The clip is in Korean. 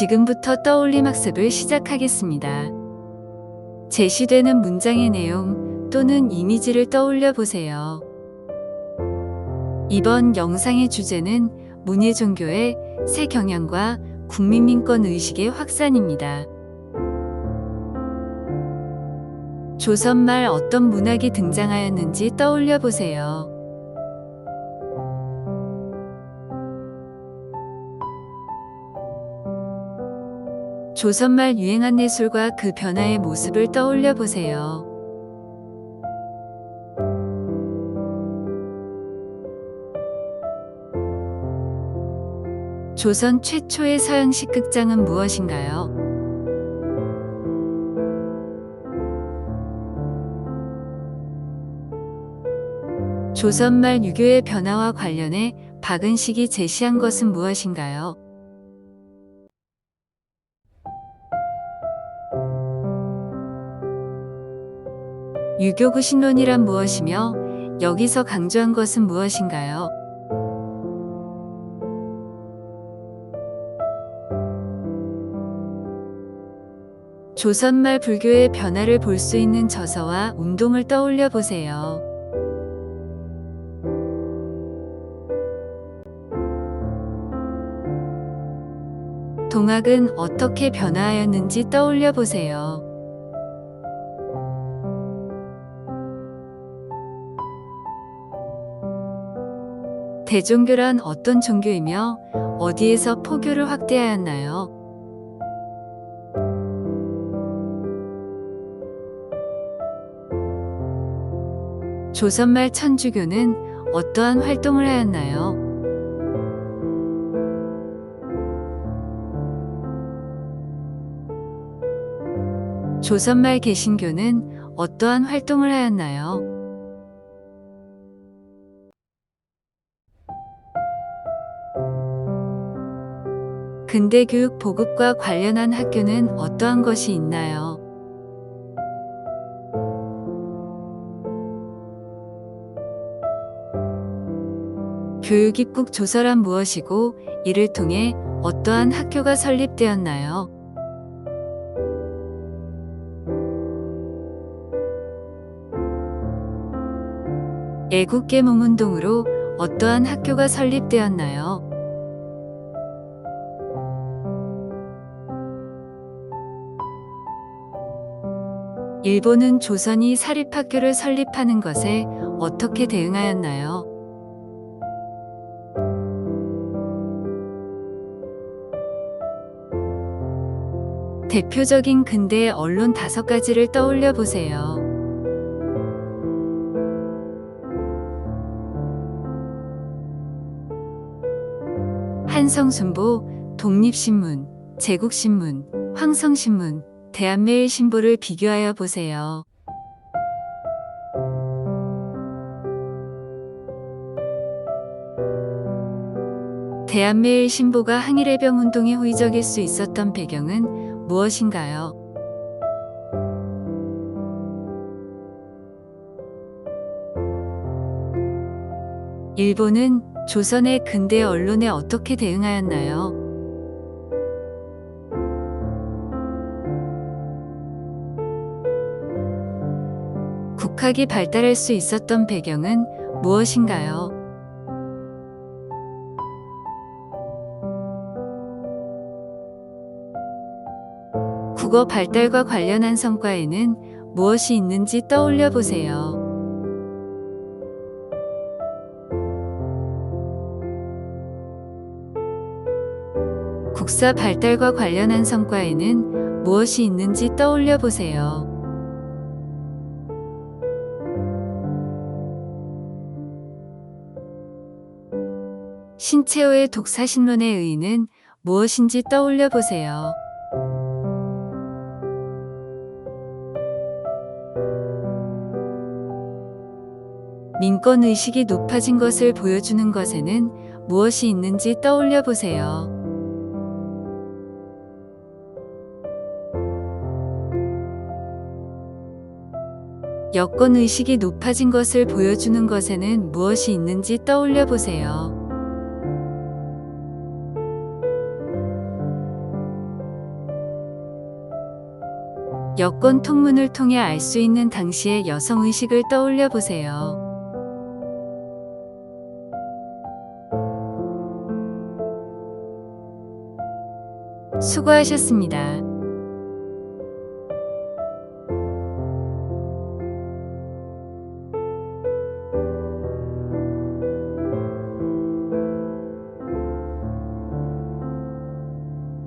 지금부터 떠올림 학습을 시작하겠습니다. 제시되는 문장의 내용 또는 이미지를 떠올려 보세요. 이번 영상의 주제는 문예 종교의 새 경향과 국민민권 의식의 확산입니다. 조선 말 어떤 문학이 등장하였는지 떠올려 보세요. 조선말 유행한 예술과 그 변화의 모습을 떠올려 보세요. 조선 최초의 서양식 극장은 무엇인가요? 조선말 유교의 변화와 관련해 박은식이 제시한 것은 무엇인가요? 유교구 신론이란 무엇이며 여기서 강조한 것은 무엇인가요? 조선말 불교의 변화를 볼 수 있는 저서와 운동을 떠올려 보세요. 동학은 어떻게 변화하였는지 떠올려 보세요. 대종교란 어떤 종교이며 어디에서 포교를 확대하였나요? 조선말 천주교는 어떠한 활동을 하였나요? 조선말 개신교는 어떠한 활동을 하였나요? 근대 교육 보급과 관련한 학교는 어떠한 것이 있나요? 교육 입국 조서란 무엇이고 이를 통해 어떠한 학교가 설립되었나요? 애국계몽 운동으로 어떠한 학교가 설립되었나요? 일본은 조선이 사립학교를 설립하는 것에 어떻게 대응하였나요? 대표적인 근대 언론 다섯 가지를 떠올려 보세요. 한성순보, 독립신문, 제국신문, 황성신문, 대한매일 신보를 비교하여 보세요. 대한매일 신보가 항일해병 운동에 호의적일 수 있었던 배경은 무엇인가요? 일본은 조선의 근대 언론에 어떻게 대응하였나요? 국학이 발달할 수 있었던 배경은 무엇인가요? 국어 발달과 관련한 성과에는 무엇이 있는지 떠올려 보세요. 국사 발달과 관련한 성과에는 무엇이 있는지 떠올려 보세요. 신채호의 독사신론의 의의는 무엇인지 떠올려 보세요. 민권 의식이 높아진 것을 보여주는 것에는 무엇이 있는지 떠올려 보세요. 여권 의식이 높아진 것을 보여주는 것에는 무엇이 있는지 떠올려 보세요. 여권 통문을 통해 알 수 있는 당시의 여성 의식을 떠올려 보세요. 수고하셨습니다.